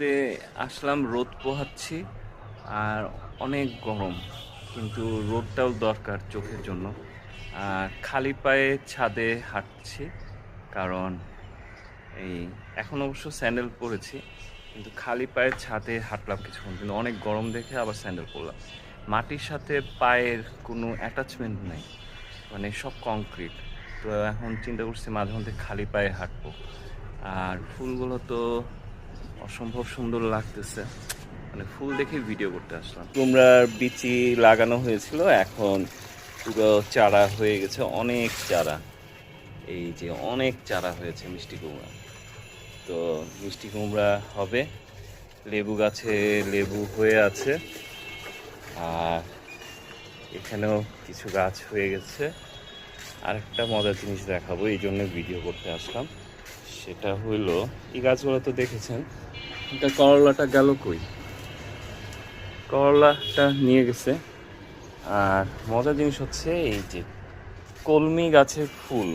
ছাদে আসলাম, রোদ পোহাচ্ছি আর অনেক গরম। কিন্তু রোদটাও দরকার চোখের জন্য। আর খালি পায়ে ছাদে হাঁটছি কারণ এই এখন অবশ্য স্যান্ডেল পরেছি, কিন্তু খালি পায়ে ছাদে হাঁটলাম কিছুক্ষণ। কিন্তু অনেক গরম দেখে আবার স্যান্ডেল পরলাম। মাটির সাথে পায়ের কোনো অ্যাটাচমেন্ট নেই মানে সব কংক্রিট তো এখন চিন্তা করছি মাঝে মধ্যে খালি পায়ে হাঁটবো। আর ফুলগুলো তো অসম্ভব সুন্দর লাগতেছে। মানে ফুল দেখে ভিডিও করতে আসলাম। কুমড়ার বিচি লাগানো হয়েছিল, এখন পুরো চারা হয়ে গেছে, অনেক চারা। এই যে অনেক চারা হয়েছে মিষ্টি কুমড়া। তো মিষ্টি কুমড়া হবে, লেবু গাছে লেবু হয়ে আছে, আর এখানেও কিছু গাছ হয়ে গেছে। আরেকটা মজার জিনিস দেখাবো, এই জন্য ভিডিও করতে আসলাম। সেটা হইল এই গাছগুলো তো দেখেছেন। এটা করলাটা গেল কই? করলাটা নিয়ে গেছে। আর মজার জিনিস হচ্ছে এই যে কলমি গাছের ফুল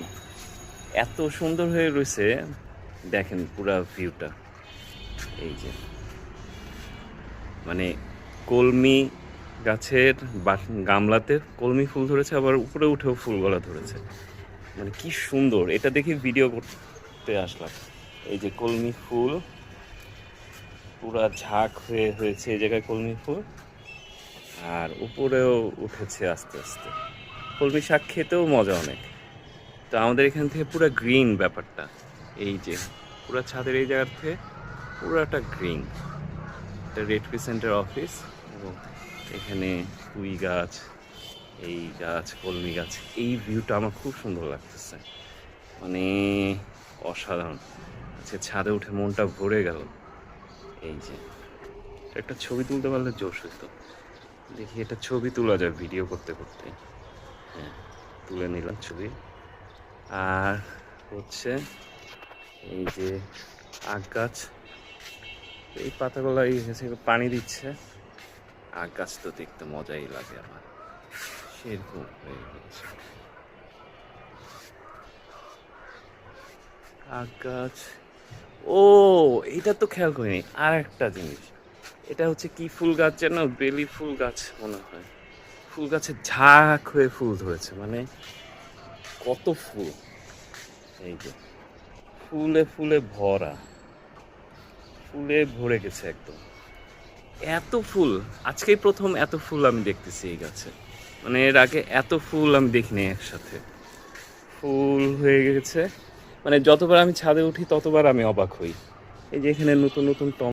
এত সুন্দর হয়ে রয়েছে দেখেন পুরা ভিউটা। এই যে মানে কলমি গাছের গামলাতে কলমি ফুল ধরেছে আবার উপরে উঠেও ফুলগুলা ধরেছে। মানে কি সুন্দর এটা দেখে ভিডিও করতে আসলাম। এই যে কলমি ফুল, পুরা ঝাঁক হয়ে হয়েছে এই জায়গায় কলমি ফুল। আর উপরেও উঠেছে আস্তে আস্তে। কলমি শাক খেতেও মজা অনেক। তো আমাদের এখান থেকে পুরো গ্রিন ব্যাপারটা। এই যে, পুরো ছাদের এই জায়গার থেকে পুরাটা গ্রিন। এটা রেড ক্রিসেন্টের অফিস এবং এখানে পুই গাছ, এই গাছ, কলমি গাছ, এই ভিউটা আমার খুব সুন্দর লাগতেছে। মানে অসাধারণ। আজকে ছাদে উঠে মনটা ভরে গেল। এই যে, একটা ছবি তুলতে পারলে জোশ হইতো। দেখি এটা ছবি তোলা যায় ভিডিও করতে করতে। হ্যাঁ তুলে নিলাম ছবি। আর হচ্ছে এই যে আখ গাছ। এই পাতাগুলো এই পানি দিচ্ছে। আখ গাছ তো দেখতে মজাই লাগে আমার। সেরকম হয়ে গেছে। গাছ। ও, এটা তো খেয়াল করিনি। আর একটা জিনিস। এটা হচ্ছে কি ফুল গাছ যেন? বেলি ফুল গাছ মনে হয়। ফুল গাছে ঝাঁক হয়ে ফুল ধরেছে। মানে কত ফুল। এই যে, ফুলে ফুলে ভরা। ফুলে ভরে গেছে একদম। এত ফুল, আজকেই প্রথম এত ফুল আমি দেখতেছি এই গাছে। মানে এর আগে এত ফুল আমি দেখিনি একসাথে। ফুল হয়ে গেছে। মানে যতবার আমি ছাদে উঠি, ততবার আমি অবাক হই। এই যে এখানে নতুন নতুন টম